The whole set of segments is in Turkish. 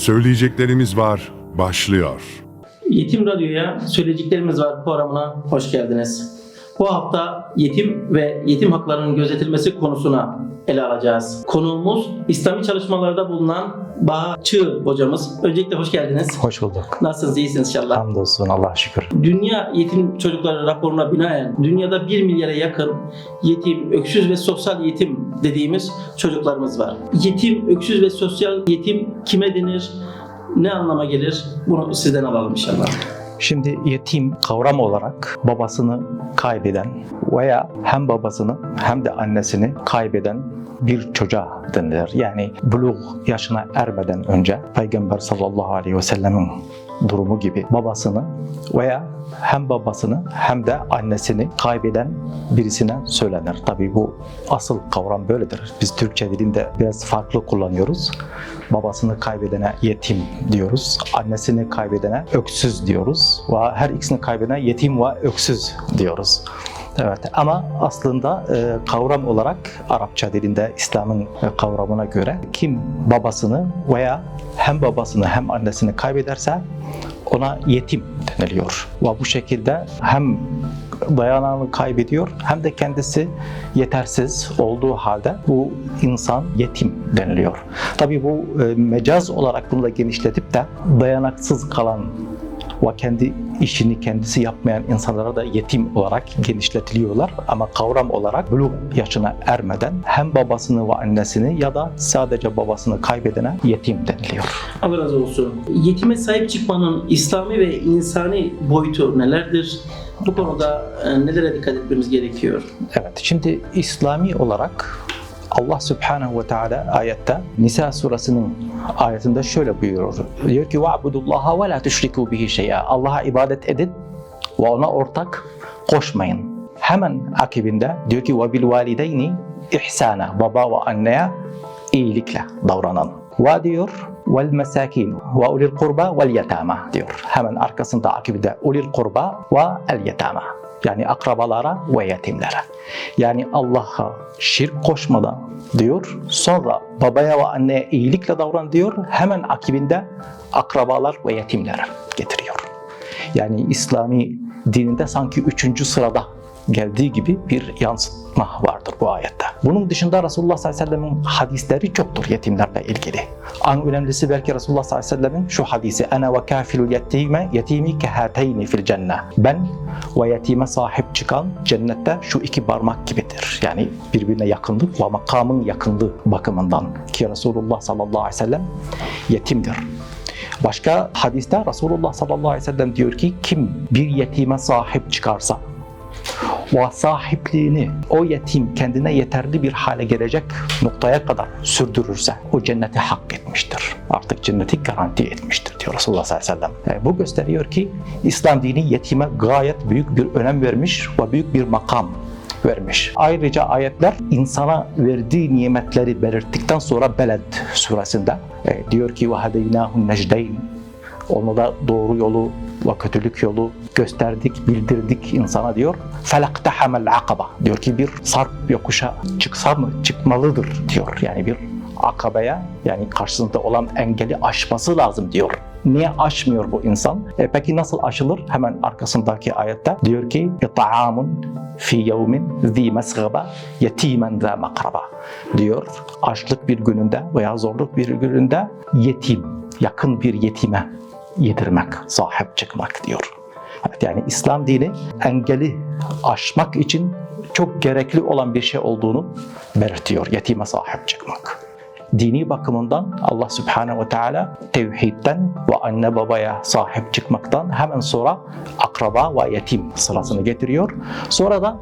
Söyleyeceklerimiz var başlıyor. Yetim Radyo'ya söyleyeceklerimiz var programına hoş geldiniz. Bu hafta yetim ve yetim haklarının gözetilmesi konusuna ele alacağız. Konuğumuz İslami çalışmalarda bulunan Baha Çığ hocamız. Öncelikle hoş geldiniz. Hoş bulduk. Nasılsınız? İyisiniz inşallah. Hamdolsun Allah'a şükür. Dünya Yetim Çocukları raporuna binaen dünyada 1 milyara yakın yetim, öksüz ve sosyal yetim dediğimiz çocuklarımız var. Yetim, öksüz ve sosyal yetim kime denir? Ne anlama gelir? Bunu sizden alalım inşallah. Şimdi yetim kavram olarak babasını kaybeden veya hem babasını hem de annesini kaybeden bir çocuğa denilir. Yani buluğ yaşına ermeden önce Peygamber sallallahu aleyhi ve sellemin durumu gibi babasını veya hem babasını hem de annesini kaybeden birisine söylenir. Tabii bu asıl kavram böyledir. Biz Türkçe dilinde biraz farklı kullanıyoruz. Babasını kaybedene yetim diyoruz. Annesini kaybedene öksüz diyoruz. Ve her ikisini kaybedene yetim ve öksüz diyoruz. Evet ama aslında e, kavram olarak Arapça dilinde İslam'ın e, kavramına göre kim babasını veya hem babasını hem annesini kaybederse ona yetim deniliyor. Ve bu şekilde hem dayanağını kaybediyor hem de kendisi yetersiz olduğu halde bu insan yetim deniliyor. Tabii bu e, mecaz olarak bunu da genişletip de dayanaksız kalan ve kendi işini kendisi yapmayan insanlara da yetim olarak genişletiliyorlar. Ama kavram olarak buluğ yaşına ermeden hem babasını ve annesini ya da sadece babasını kaybedene yetim deniliyor. Allah razı olsun. Yetime sahip çıkmanın İslami ve insani boyutu nelerdir? Bu konuda e, nelere dikkat etmemiz gerekiyor? Evet, şimdi İslami olarak Allah Subhanahu ve Teala ayette Nisa suresinin ayetinde şöyle buyuruyor. Diyor ki وَعْبُدُ ve la تُشْرِكُوا bihi şey'a. Allah'a ibadet edin ve ona ortak koşmayın. Hemen akibinde diyor ki وَبِالْوَالِدَيْنِ ihsana. Baba ve anneye iyilikle davranın. Ve diyor vel mesakin ve ulil kurba vel yetama diyor. Hemen arkasında akibinde ulil kurba ve el yetama. Yani akrabalara ve yetimlere. Yani Allah'a şirk koşmadan diyor. Sonra babaya ve anneye iyilikle davran diyor. Hemen akibinde akrabalar ve yetimlere getiriyor. Yani İslami dininde sanki üçüncü sırada geldiği gibi bir yansıtma vardır bu ayette. Bunun dışında Resulullah sallallahu aleyhi ve sellem'in hadisleri çoktur yetimlerle ilgili. En önemlisi belki Resulullah sallallahu aleyhi ve sellem'in şu hadisi Ana ve kafilul yetime yetimi kehateyni fil cennet. Ben ve yetime sahip çıkan cennette şu iki parmak gibidir. Yani birbirine yakınlık ve makamın yakınlığı bakımından ki Resulullah sallallahu aleyhi ve sellem yetimdir. Başka hadiste Resulullah sallallahu aleyhi ve sellem diyor ki kim bir yetime sahip çıkarsa sahipliğini o yetim kendine yeterli bir hale gelecek noktaya kadar sürdürürse o cenneti hak etmiştir. Artık cenneti garanti etmiştir diyor Resulullah sallallahu aleyhi ve sellem. E, bu gösteriyor ki İslam dini yetime gayet büyük bir önem vermiş ve büyük bir makam vermiş. Ayrıca ayetler insana verdiği nimetleri belirttikten sonra Beled suresinde e, diyor ki وَهَدَيْنَاهُ النَّجْدَيْنِ onu da doğru yolu ve kötülük yolu gösterdik, bildirdik insana diyor. فَلَقْتَحَمَ الْعَقَبَ diyor ki bir sarp yokuşa çıksa mı çıkmalıdır diyor. Yani bir akabeye yani karşısında olan engeli aşması lazım diyor. Niye aşmıyor bu insan? E peki nasıl aşılır? Hemen arkasındaki ayette diyor ki اِطْعَامٌ fi yevmin zi mesgaba yetimen za makraba diyor. Açlık bir gününde veya zorluk bir gününde yetim, yakın bir yetime yedirmek, sahip çıkmak diyor. Evet, yani İslam dini engeli aşmak için çok gerekli olan bir şey olduğunu belirtiyor. Yetime sahip çıkmak. Dini bakımından Allah Subhanahu ve Teala tevhidden ve anne babaya sahip çıkmaktan hemen sonra akraba ve yetim sırasını getiriyor. Sonra da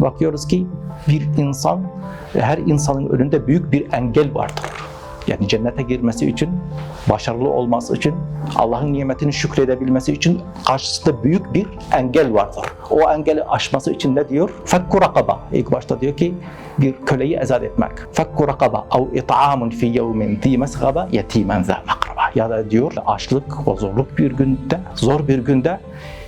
bakıyoruz ki bir insan, her insanın önünde büyük bir engel vardır. Yani cennete girmesi için, başarılı olması için, Allah'ın nimetini şükredebilmesi için karşısında büyük bir engel vardır. O engeli aşması için ne diyor? Fekku rakaba. İlk başta diyor ki bir köleyi ezat etmek. Fekku rakaba ev it'amun fi yevmin zi mesgaba yetimen za makraba. Ya da diyor açlık ve zorluk bir günde, zor bir günde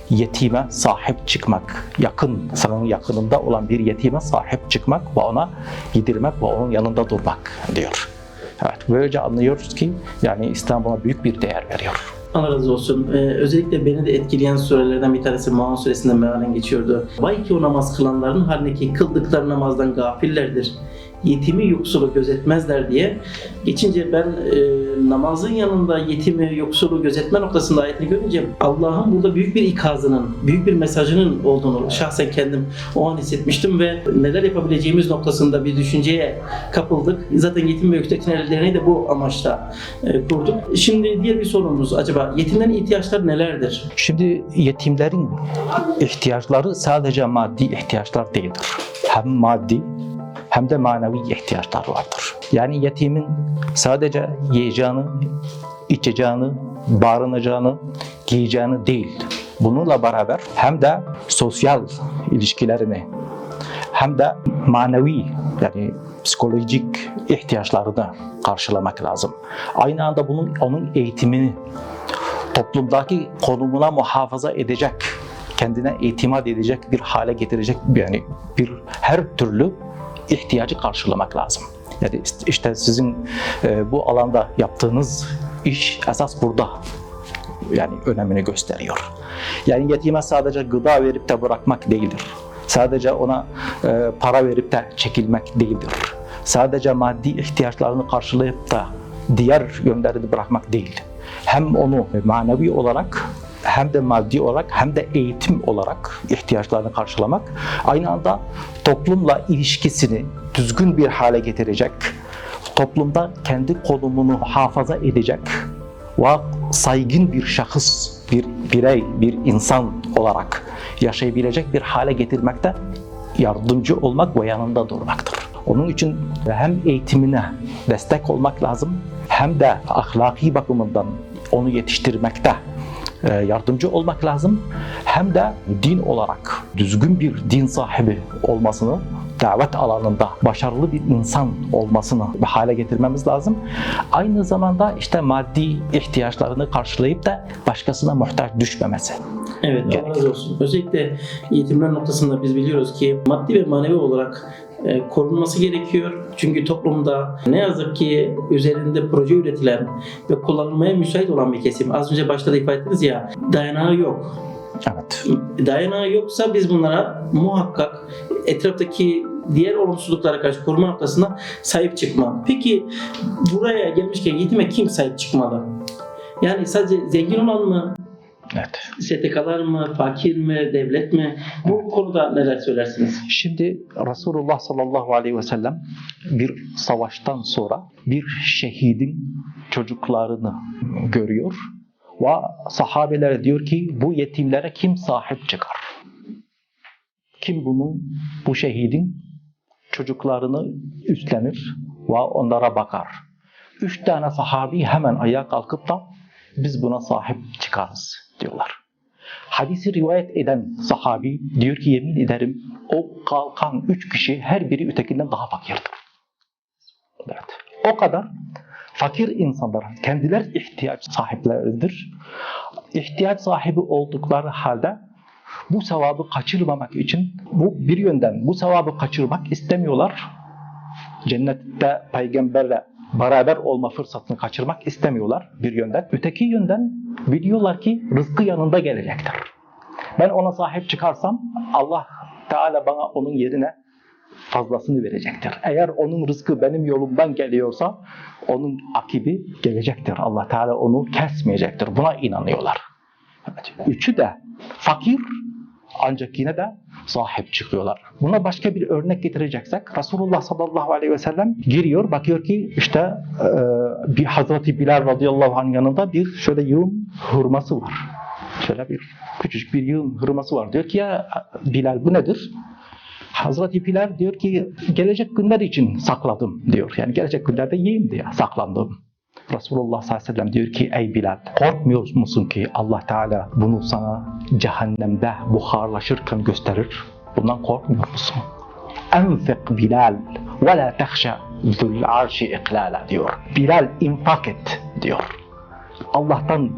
yetime sahip çıkmak, yakın, senin yakınında olan bir yetime sahip çıkmak ve ona yedirmek ve onun yanında durmak diyor. Evet, böylece anlıyoruz ki yani İslam buna büyük bir değer veriyor. Razı olsun. Ee, özellikle beni de etkileyen surelerden bir tanesi Maun suresinde mealen geçiyordu. Vay ki o namaz kılanların halindeki kıldıkları namazdan gafillerdir. Yetimi yoksulu gözetmezler diye. Geçince ben e, namazın yanında yetimi yoksulu gözetme noktasında ayetini görünce Allah'ın burada büyük bir ikazının, büyük bir mesajının olduğunu şahsen kendim o an hissetmiştim ve neler yapabileceğimiz noktasında bir düşünceye kapıldık. Zaten yetim ve yüksekten derneği de bu amaçla e, kurduk. Şimdi diğer bir sorumuz acaba yetimlerin ihtiyaçları nelerdir? Şimdi yetimlerin ihtiyaçları sadece maddi ihtiyaçlar değildir. Hem maddi hem de manevi ihtiyaçlar vardır. Yani yetimin sadece yiyeceğini, içeceğini, barınacağını, giyeceğini değil. Bununla beraber hem de sosyal ilişkilerini hem de manevi yani psikolojik ihtiyaçlarını karşılamak lazım. Aynı anda bunun onun eğitimini toplumdaki konumuna muhafaza edecek, kendine itimat edecek bir hale getirecek yani bir her türlü ihtiyacı karşılamak lazım. Yani işte sizin e, bu alanda yaptığınız iş esas burada yani önemini gösteriyor. Yani yetime sadece gıda verip de bırakmak değildir. Sadece ona e, para verip de çekilmek değildir. Sadece maddi ihtiyaçlarını karşılayıp da diğer yönlerini bırakmak değil. Hem onu manevi olarak hem de maddi olarak hem de eğitim olarak ihtiyaçlarını karşılamak aynı anda toplumla ilişkisini düzgün bir hale getirecek, toplumda kendi konumunu muhafaza edecek ve saygın bir şahıs, bir birey, bir insan olarak yaşayabilecek bir hale getirmekte yardımcı olmak ve yanında durmaktır. Onun için hem eğitimine destek olmak lazım hem de ahlaki bakımından onu yetiştirmekte e, yardımcı olmak lazım. Hem de din olarak düzgün bir din sahibi olmasını, davet alanında başarılı bir insan olmasını bir hale getirmemiz lazım. Aynı zamanda işte maddi ihtiyaçlarını karşılayıp da başkasına muhtaç düşmemesi. Evet, Allah razı olsun. Özellikle yetimler noktasında biz biliyoruz ki maddi ve manevi olarak korunması gerekiyor. Çünkü toplumda ne yazık ki üzerinde proje üretilen ve kullanılmaya müsait olan bir kesim. Az önce başta da ifade ettiniz ya, dayanağı yok. Evet. Dayanağı yoksa biz bunlara muhakkak etraftaki diğer olumsuzluklara karşı koruma noktasında sahip çıkma. Peki buraya gelmişken yetime kim sahip çıkmalı? Yani sadece zengin olan mı, Evet. STK'lar mı, fakir mi, devlet mi? Bu konuda neler söylersiniz? Şimdi Resulullah sallallahu aleyhi ve sellem bir savaştan sonra bir şehidin çocuklarını görüyor ve sahabelere diyor ki bu yetimlere kim sahip çıkar? Kim bunun, bu şehidin çocuklarını üstlenir ve onlara bakar? Üç tane sahabi hemen ayağa kalkıp da biz buna sahip çıkarız diyorlar. Hadisi rivayet eden sahabi diyor ki yemin ederim o kalkan üç kişi her biri ötekinden daha fakirdi. Evet. O kadar fakir insanlar kendiler ihtiyaç sahipleridir. İhtiyaç sahibi oldukları halde bu sevabı kaçırmamak için bu bir yönden bu sevabı kaçırmak istemiyorlar. Cennette peygamberle beraber olma fırsatını kaçırmak istemiyorlar bir yönden. Öteki yönden biliyorlar ki rızkı yanında gelecektir. Ben ona sahip çıkarsam Allah Teala bana onun yerine fazlasını verecektir. Eğer onun rızkı benim yolumdan geliyorsa onun akibi gelecektir. Allah Teala onu kesmeyecektir. Buna inanıyorlar. Üçü de fakir ancak yine de sahip çıkıyorlar. Buna başka bir örnek getireceksek Resulullah sallallahu aleyhi ve sellem giriyor bakıyor ki işte e, bir Hazreti Bilal radıyallahu anh yanında bir şöyle yığın hurması var. Şöyle bir küçücük bir yığın hurması var. Diyor ki ya Bilal bu nedir? Hazreti Bilal diyor ki gelecek günler için sakladım diyor. Yani gelecek günlerde yiyeyim diye saklandım. Resulullah sallallahu aleyhi ve sellem diyor ki ey Bilal korkmuyor musun ki Allah Teala bunu sana cehennemde buharlaşırken gösterir? Bundan korkmuyor musun? Enfik Bilal ve la tehşe zul arşi iklala diyor. Bilal infak et diyor. Allah'tan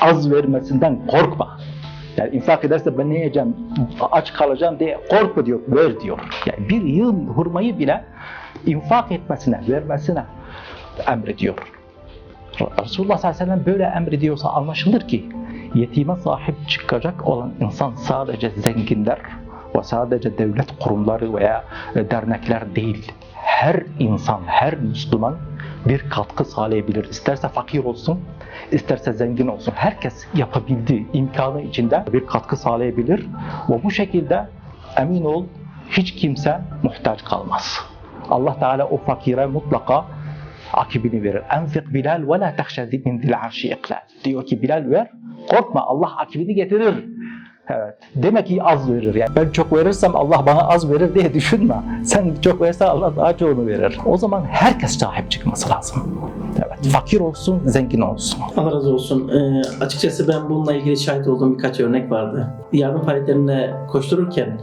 az vermesinden korkma. Yani infak ederse ben ne yiyeceğim, aç kalacağım diye korkma diyor, ver diyor. Yani bir yıl hurmayı bile infak etmesine, vermesine emrediyor. Resulullah sallallahu aleyhi ve sellem böyle emrediyorsa anlaşılır ki yetime sahip çıkacak olan insan sadece zenginler ve sadece devlet kurumları veya e, dernekler değil. Her insan, her Müslüman bir katkı sağlayabilir. İsterse fakir olsun, isterse zengin olsun. Herkes yapabildiği imkanı içinde bir katkı sağlayabilir. Ve bu şekilde emin ol hiç kimse muhtaç kalmaz. Allah Teala o fakire mutlaka akibini verir. Enfik Bilal ve la tehşe min zil arşi iklal. Diyor ki Bilal ver, korkma Allah akibini getirir. Evet. Demek ki az verir. Yani ben çok verirsem Allah bana az verir diye düşünme. Sen çok verirsen Allah daha çoğunu verir. O zaman herkes sahip çıkması lazım. Evet. Fakir olsun, zengin olsun. Allah razı olsun. Ee, açıkçası ben bununla ilgili şahit olduğum birkaç örnek vardı. Yardım faaliyetlerine koştururken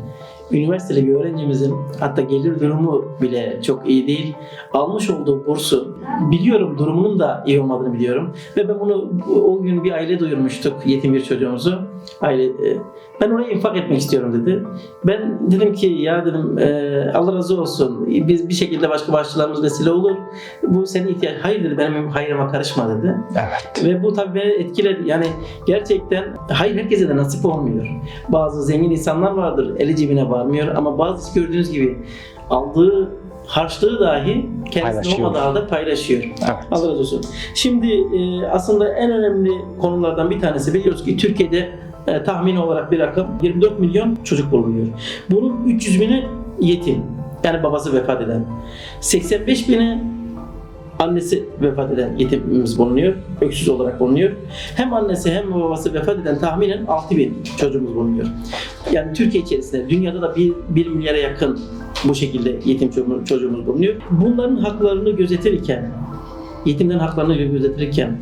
üniversiteli bir öğrencimizin hatta gelir durumu bile çok iyi değil. Almış olduğu bursu biliyorum durumunun da iyi olmadığını biliyorum. Ve ben bunu o gün bir aile duyurmuştuk yetim bir çocuğumuzu. Aile e, ben oraya infak etmek istiyorum dedi. Ben dedim ki ya dedim e, Allah razı olsun. Biz bir şekilde başka başçılarımız vesile olur. Bu senin ihtiyaç. Hayır dedi benim hayrıma karışma dedi. Evet. Ve bu tabii beni etkiledi. Yani gerçekten hayır herkese de nasip olmuyor. Bazı zengin insanlar vardır eli cebine varmıyor ama bazısı gördüğünüz gibi aldığı harçlığı dahi kendisine Paylaşıyor. olmadığı halde paylaşıyor. Evet. Allah razı olsun. Şimdi e, aslında en önemli konulardan bir tanesi biliyoruz ki Türkiye'de e, tahmini olarak bir rakam 24 milyon çocuk bulunuyor. Bunun 300 bini yetim. Yani babası vefat eden. 85 bini annesi vefat eden yetimimiz bulunuyor. Öksüz olarak bulunuyor. Hem annesi hem babası vefat eden tahminen 6 bin çocuğumuz bulunuyor. Yani Türkiye içerisinde dünyada da 1, 1 milyara yakın bu şekilde yetim çocuğumuz, bulunuyor. Bunların haklarını gözetirken, yetimlerin haklarını gözetirken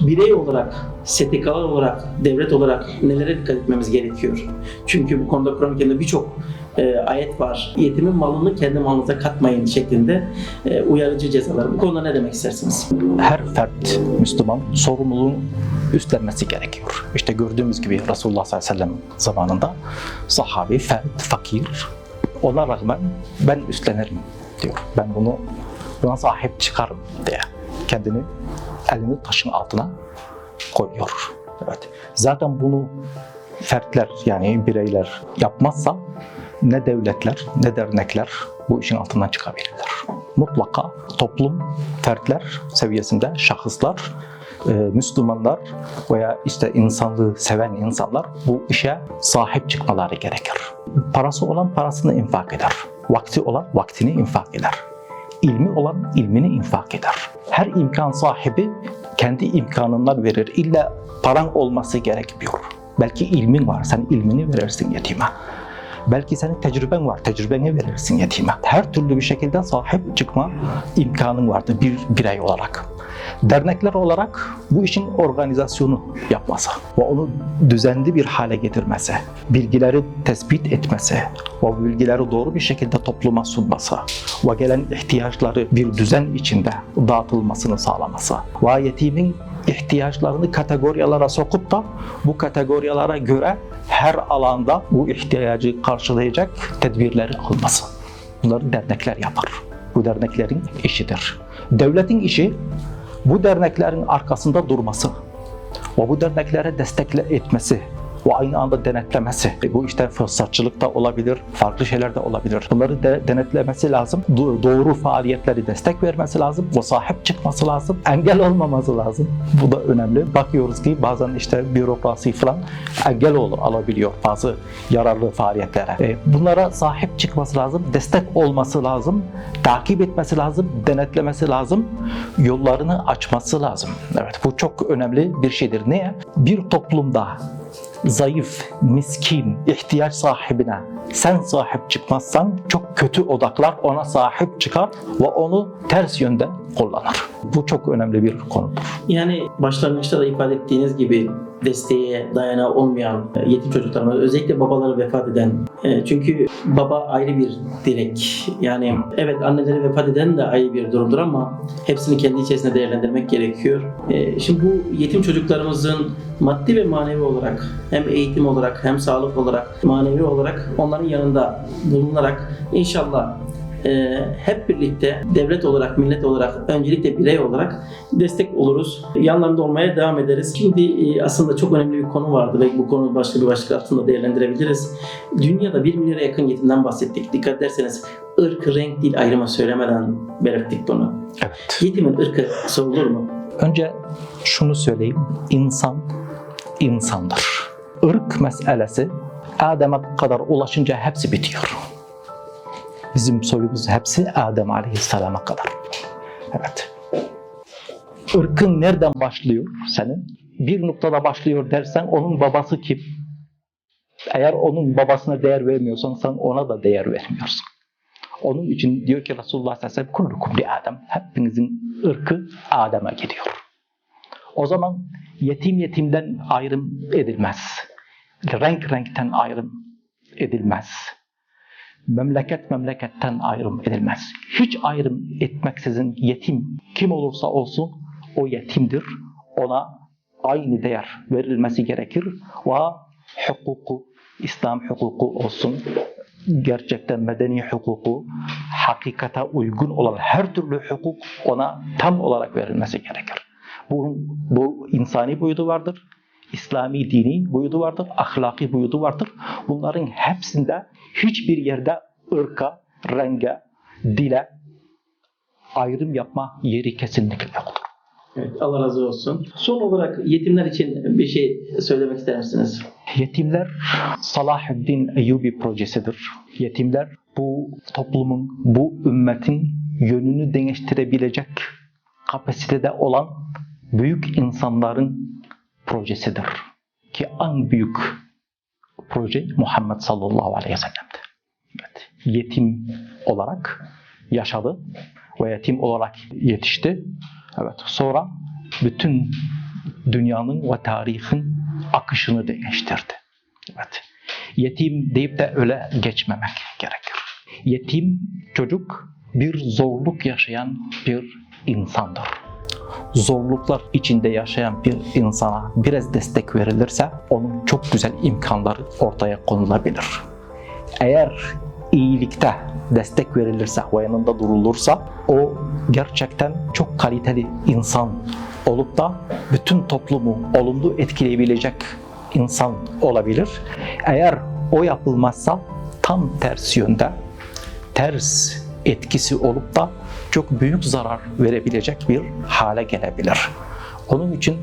birey olarak, STK'lar olarak, devlet olarak nelere dikkat etmemiz gerekiyor? Çünkü bu konuda Kur'an-ı birçok e, ayet var. Yetimin malını kendi malınıza katmayın şeklinde e, uyarıcı cezalar. Bu konuda ne demek istersiniz? her fert Müslüman sorumluluğunu üstlenmesi gerekiyor. İşte gördüğümüz gibi Resulullah sallallahu aleyhi ve sellem zamanında sahabi, fert, fakir ona rağmen ben üstlenirim diyor. Ben bunu buna sahip çıkarım diye kendini elini taşın altına koyuyor. Evet. Zaten bunu fertler yani bireyler yapmazsa ne devletler ne dernekler bu işin altından çıkabilirler. Mutlaka toplum, fertler seviyesinde şahıslar, e, Müslümanlar veya işte insanlığı seven insanlar bu işe sahip çıkmaları gerekir. Parası olan parasını infak eder. Vakti olan vaktini infak eder. İlmi olan ilmini infak eder. Her imkan sahibi kendi imkanından verir. İlla paran olması gerekmiyor. Belki ilmin var, sen ilmini verirsin yetime. Belki senin tecrüben var, tecrübeni verirsin yetime. Her türlü bir şekilde sahip çıkma imkanın vardır bir birey olarak. Dernekler olarak bu işin organizasyonu yapması ve onu düzenli bir hale getirmesi, bilgileri tespit etmesi ve bilgileri doğru bir şekilde topluma sunması ve gelen ihtiyaçları bir düzen içinde dağıtılmasını sağlaması ve yetimin ihtiyaçlarını kategoriyalara sokup da bu kategoriyalara göre her alanda bu ihtiyacı karşılayacak tedbirleri alması. Bunları dernekler yapar. Bu derneklerin işidir. Devletin işi bu derneklerin arkasında durması ve bu derneklere destek etmesi ve aynı anda denetlemesi. Bu işte fırsatçılık da olabilir, farklı şeyler de olabilir. Bunları de, denetlemesi lazım. Do- doğru faaliyetleri destek vermesi lazım ve sahip çıkması lazım. Engel olmaması lazım. Bu da önemli. Bakıyoruz ki bazen işte bürokrasi falan engel olur, alabiliyor bazı yararlı faaliyetlere. E, bunlara sahip çıkması lazım, destek olması lazım, takip etmesi lazım, denetlemesi lazım, yollarını açması lazım. Evet bu çok önemli bir şeydir. Niye? Bir toplumda zayıf, miskin, ihtiyaç sahibine sen sahip çıkmazsan çok kötü odaklar ona sahip çıkar ve onu ters yönden kullanır. Bu çok önemli bir konudur. Yani başlangıçta da ifade ettiğiniz gibi desteğe dayanağı olmayan e, yetim çocuklarımız özellikle babaları vefat eden e, çünkü baba ayrı bir direk yani evet anneleri vefat eden de ayrı bir durumdur ama hepsini kendi içerisinde değerlendirmek gerekiyor. E, Şimdi bu yetim çocuklarımızın maddi ve manevi olarak hem eğitim olarak hem sağlık olarak manevi olarak onların yanında bulunarak inşallah e, hep birlikte devlet olarak, millet olarak, öncelikle birey olarak destek oluruz. Yanlarında olmaya devam ederiz. Şimdi e, aslında çok önemli bir konu vardı ve bu konu başka bir başlık altında değerlendirebiliriz. Dünyada 1 milyara yakın yetimden bahsettik. Dikkat ederseniz ırk, renk, dil ayrımı söylemeden belirttik bunu. Evet. Yetimin ırkı sorulur mu? Önce şunu söyleyeyim. İnsan insandır. Irk meselesi Adem'e kadar ulaşınca hepsi bitiyor. Bizim soyumuz hepsi Adem Aleyhisselam'a kadar. Evet. Irkın nereden başlıyor senin? Bir noktada başlıyor dersen onun babası kim? Eğer onun babasına değer vermiyorsan sen ona da değer vermiyorsun. Onun için diyor ki Resulullah sallallahu aleyhi ve sellem kullukum li Adem. Hepinizin ırkı Adem'e gidiyor. O zaman yetim yetimden ayrım edilmez. Renk renkten ayrım edilmez. Memleket memleketten ayrım edilmez. Hiç ayrım etmeksizin yetim kim olursa olsun o yetimdir. Ona aynı değer verilmesi gerekir. Ve hukuku, İslam hukuku olsun, gerçekten medeni hukuku, hakikate uygun olan her türlü hukuk ona tam olarak verilmesi gerekir. Bu, bu insani boyutu vardır, İslami dini boyutu vardır, ahlaki boyutu vardır. Bunların hepsinde hiçbir yerde ırka, renge, dile ayrım yapma yeri kesinlikle yoktur. Evet, Allah razı olsun. Son olarak yetimler için bir şey söylemek ister misiniz? Yetimler Salahuddin Eyyubi projesidir. Yetimler bu toplumun, bu ümmetin yönünü değiştirebilecek kapasitede olan büyük insanların projesidir. Ki en büyük proje Muhammed sallallahu aleyhi ve sellem'di. Evet. Yetim olarak yaşadı ve yetim olarak yetişti. Evet. Sonra bütün dünyanın ve tarihin akışını değiştirdi. Evet. Yetim deyip de öyle geçmemek gerekir. Yetim çocuk bir zorluk yaşayan bir insandır. Zorluklar içinde yaşayan bir insana biraz destek verilirse onun çok güzel imkanları ortaya konulabilir. Eğer iyilikte destek verilirse ve yanında durulursa o gerçekten çok kaliteli insan olup da bütün toplumu olumlu etkileyebilecek insan olabilir. Eğer o yapılmazsa tam tersi yönde ters etkisi olup da çok büyük zarar verebilecek bir hale gelebilir. Onun için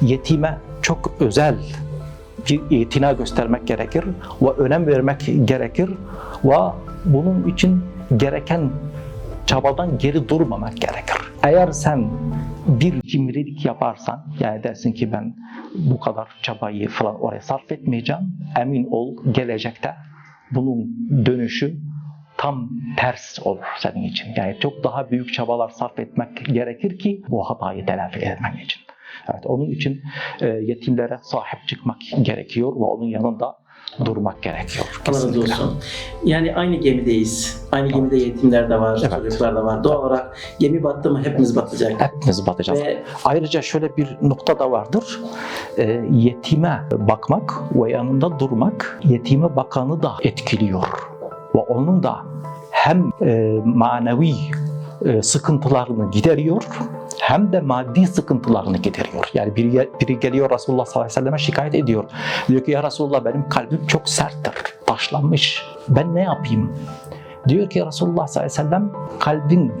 yetime çok özel bir itina göstermek gerekir ve önem vermek gerekir ve bunun için gereken çabadan geri durmamak gerekir. Eğer sen bir cimrilik yaparsan, yani dersin ki ben bu kadar çabayı falan oraya sarf etmeyeceğim, emin ol gelecekte bunun dönüşü tam ters olur senin için. Yani çok daha büyük çabalar sarf etmek gerekir ki bu hatayı telafi etmen için. Evet, onun için e, yetimlere sahip çıkmak gerekiyor ve onun yanında durmak gerekiyor. Allah razı olsun. Yani aynı gemideyiz. Aynı gemide yetimler de var, Evet. çocuklar da var. Doğal olarak gemi battı mı hepimiz batacak. Hepimiz batacağız. Ve Ayrıca şöyle bir nokta da vardır. E, yetime bakmak ve yanında durmak yetime bakanı da etkiliyor. Ve onun da hem e, manevi e, sıkıntılarını gideriyor hem de maddi sıkıntılarını gideriyor. Yani biri, biri geliyor Resulullah sallallahu aleyhi ve selleme şikayet ediyor. Diyor ki ya Resulullah benim kalbim çok serttir, taşlanmış. Ben ne yapayım? Diyor ki Resulullah sallallahu aleyhi ve sellem kalbin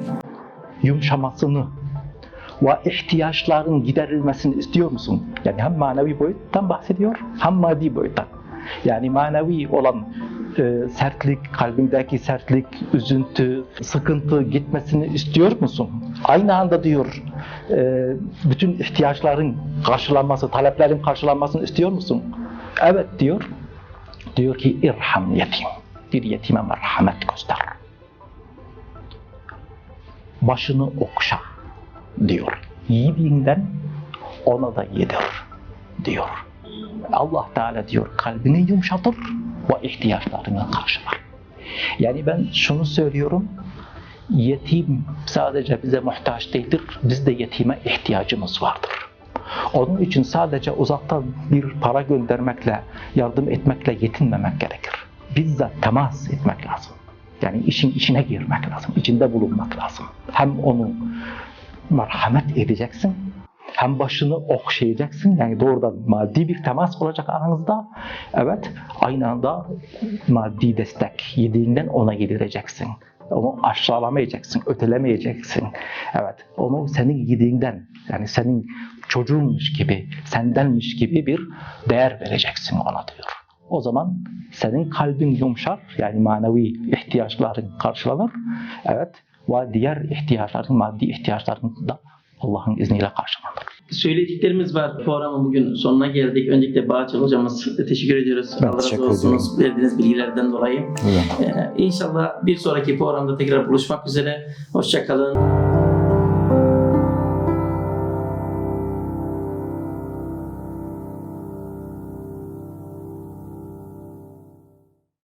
yumuşamasını ve ihtiyaçların giderilmesini istiyor musun? Yani hem manevi boyuttan bahsediyor hem maddi boyuttan. Yani manevi olan e, sertlik, kalbindeki sertlik, üzüntü, sıkıntı gitmesini istiyor musun? Aynı anda diyor e, bütün ihtiyaçların karşılanması, taleplerin karşılanmasını istiyor musun? Evet diyor. Diyor ki irham yetim. Bir yetime merhamet göster. Başını okşa diyor. Yediğinden ona da yedir diyor. Allah Teala diyor kalbini yumuşatır ve ihtiyaçlarını karşılar. Yani ben şunu söylüyorum. Yetim sadece bize muhtaç değildir. Biz de yetime ihtiyacımız vardır. Onun için sadece uzaktan bir para göndermekle, yardım etmekle yetinmemek gerekir. Bizzat temas etmek lazım. Yani işin içine girmek lazım, içinde bulunmak lazım. Hem onu merhamet edeceksin, hem başını okşayacaksın. Yani doğrudan maddi bir temas olacak aranızda. Evet, aynı anda maddi destek yediğinden ona yedireceksin. Onu aşağılamayacaksın, ötelemeyeceksin. Evet, onu senin yediğinden, yani senin çocuğunmuş gibi, sendenmiş gibi bir değer vereceksin ona diyor. O zaman senin kalbin yumuşar, yani manevi ihtiyaçların karşılanır. Evet, ve diğer ihtiyaçların, maddi ihtiyaçların da Allah'ın izniyle karşılanır. Söyleyeceklerimiz var. Programın bugün sonuna geldik. Öncelikle Bağçıl hocamız teşekkür ediyoruz. Ben Allah razı olsun verdiğiniz bilgilerden dolayı. Ee, inşallah bir sonraki programda tekrar buluşmak üzere. Hoşçakalın.